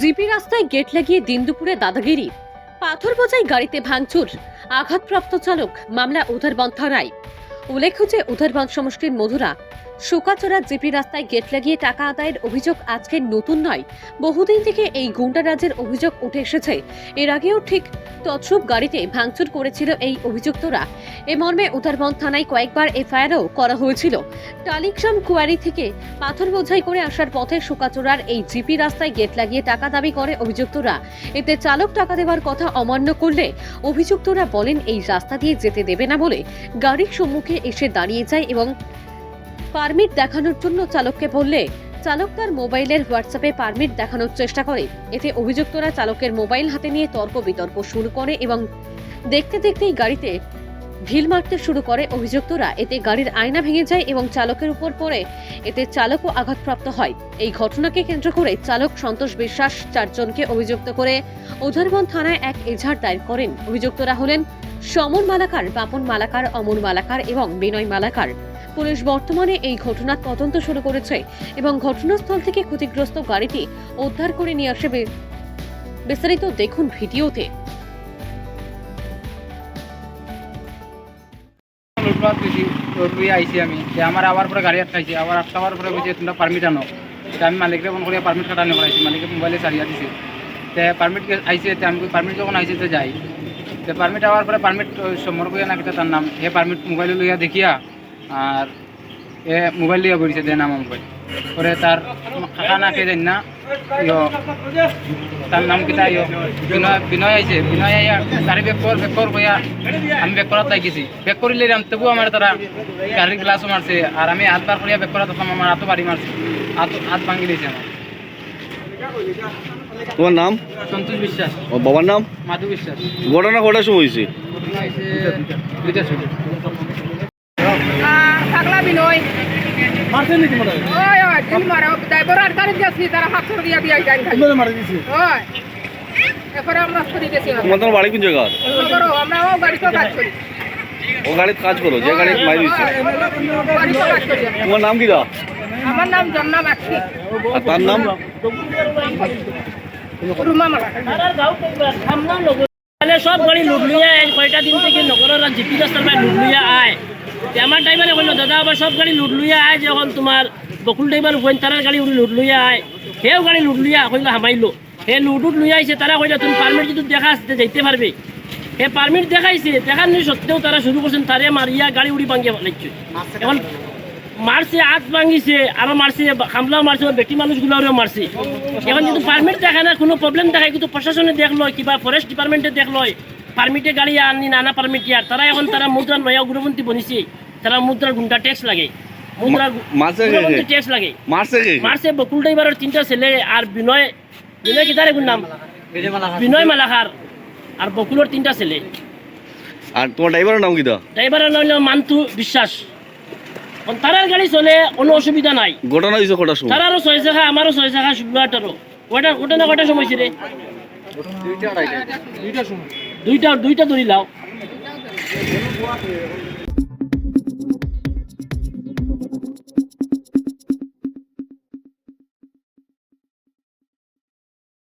GP রাস্তায় gate লাগিয়ে দিন দুপুরে দাদাগিরি। পাথর বোঝাই গাড়িতে ভাঙচুর। আঘাতপ্রাপ্ত চালক, মামলা উধারবন থানায়। উল্লেখ্য যে উধারবন সমষ্টির মধুরা। শোকাচোরা জিপি রাস্তায় গেট লাগিয়ে টাকা আদায়ের অভিযোগ আজকের নতুন নয়। বহুদিন থেকে এই গুন্ডারাজের অভিযোগ উঠে এসেছে। এর আগেও ঠিক তৎসব গাড়িতে ভাঙচুর করেছিল এই অভিযুক্তরা। এ মর্মে উধারবন থানায় কয়েকবার এফআইআরও করা হয়েছিল। টালিগ্রাম কুয়ারি থেকে পাথর বোঝাই করে আসার পথে শোকাচোরার এই জিপি রাস্তায় গেট লাগিয়ে টাকা দাবি করে অভিযুক্তরা। এতে চালক টাকা দেওয়ার কথা অমান্য করলে অভিযুক্তরা বলেন, এই রাস্তা দিয়ে যেতে দেবে না বলে গাড়ির সম্মুখে এসে দাঁড়িয়ে যায় এবং পারমিট দেখানোর জন্য চালককে বললে, চালক তার মোবাইলের হোয়াটসঅ্যাপে পারমিট দেখানোর চেষ্টা করে। এতে অভিযুক্তরা চালকের মোবাইল হাতে নিয়ে তর্ক বিতর্ক শুরু করে এবং দেখতে দেখতেই গাড়িতে ঢিল মারতে শুরু করে অভিযুক্তরা। এতে গাড়ির আয়না ভেঙে যায় এবং চালকের উপর পড়ে। এতে চালকও আঘাতপ্রাপ্ত হয়। এই ঘটনাকে কেন্দ্র করে চালক সন্তোষ বিশ্বাস চারজনকে অভিযুক্ত করে উধারবন থানায় এক এজাহার দায়ের করেন। অভিযুক্তরা হলেন সমন মালাকার, বাপন মালাকার অমন মালাকার এবং বিনয় মালাকার। পুলিশ বর্তমানে এই ঘটনার তদন্ত শুরু করেছে এবং ঘটনাস্থল থেকে ক্ষতিগ্রস্ত গাড়িটি উদ্ধার করে নিয়ে আসবে বিস্তারিত দেখুন ভিডিওতে। লুটপাট করেছি লুটুই আইছি আমি, যে আমার আবার পরে গাড়ি আটকাইছি, আবার আটকাবার পরে বলছে তোমরা পারমিট আনো। আমি মালিকরে ফোন করে পারমিট কাটানো করাইছি মালিকে মোবাইলে সারিয়া দিছে। তে পারমিট আইছে, তে আমি পারমিট যখন আইছে তো যাই। তে পারমিট আওয়ার পরে পারমিট সমর কইয়া না কিতা তার নাম হে পারমিট মোবাইলে লইয়া দেখিয়া আর এ মোবাইল লিয়া বলিছে দে নাম মোবাইল। পরে তার কাকা না কে না ইয়ো তার নাম কিতা ইয়ো বিনয় বিনয় আইছে বিনয় আইয়া গাড়ি বেক কর বেক কর কইয়া আমি বেক করাত লাগিছি। বেক করিলে আমি তবু আমার তারা গাড়ির গ্লাসও মারছে আর আমি হাত বার করিয়া বেক করা তখন আমার হাতও বাড়ি মারছে হাত হাত ভাঙি দিয়েছে আমার তোমার নাম? সন্তোষ বিশ্বাস। ও বাবার নাম? মাধু বিশ্বাস। ঘটনা কটার সময় হয়েছে ঘটনা হয়েছে ছবি মারছেন নাকি মোটা ওই ওই ঢিল মারা ড্রাইভার আর গাড়ি যাচ্ছি তারা হাত ছড় দিয়া দিয়া যাই খাই সুন্দর মারা দিয়েছে? ওই এরপরে আমরা ছড়ি গেছি। তোমার তোমার বাড়ি কোন জায়গা? করো আমরা ও গাড়ি তো কাজ করি। ও গাড়িতে কাজ করো যে গাড়ি মারি। তোমার নাম কি দা? আমার নাম জন্না মাছি। আর তার নাম? রুমা মালা মানে সব গাড়ি আয় কয়টা দিন থেকে নগরের জিপি রাস্তার ভাই লুটলুইয়া আয়। আমার টাইমারে কইল দাদা আবার সব গাড়ি লুটলুইয়া আয় যখন তোমার বকুল টাইমার গোয়েন তারার গাড়ি উড়ি লুটলুইয়া আয় সেও গাড়ি লুটলুইয়া কইল হামাইলো। হে লুটুট লুই আইছে তারা কইল তুমি পারমিট যদি দেখা আসতে যাইতে পারবে। হে পারমিট দেখাইছে দেখার নি সত্ত্বেও তারা শুরু করছেন তারে মারিয়া গাড়ি উড়ি ভাঙিয়া ফেলাইছে। এখন মারছে হাত ভাঙিছে আরও মারছে খামলাও মারছে বেটি মানুষগুলোও মারছে। এখন কিন্তু পারমিট দেখে না কোনো প্রবলেম দেখায় কিন্তু প্রশাসনে দেখল কিবা ফরেস্ট ডিপার্টমেন্টে দেখল পারমিটে গাড়ি আনি নানা পারমিট ইয়ার তারা এখন তারা মুদ্রা নয়া উগ্রপন্থী বনিছে। তারা মুদ্রার গুন্ডা ট্যাক্স লাগে। মুদ্রা? ট্যাক্স লাগে। মারছে কে কে? মারছে বকুল ড্রাইভারের তিনটা ছেলে আর বিনয় বিনয় কিতারে কোন নাম? বিনয় মালাখার আর বকুলের তিনটা ছেলে। আর তোমার ড্রাইভারের নাম কি দা ড্রাইভারের নাম হলো মান্তু বিশ্বাস। এখন তারার গাড়ি চলে কোনো অসুবিধা নাই। ঘটনা হয়েছে কটার সময়। তারারও ছয় আমারও ছয় চাকা শুক্রবারটারও ওটা ওটা না কটা সময় ছিল রে দুইটা দুইটা দুইটা দড়ি লাও।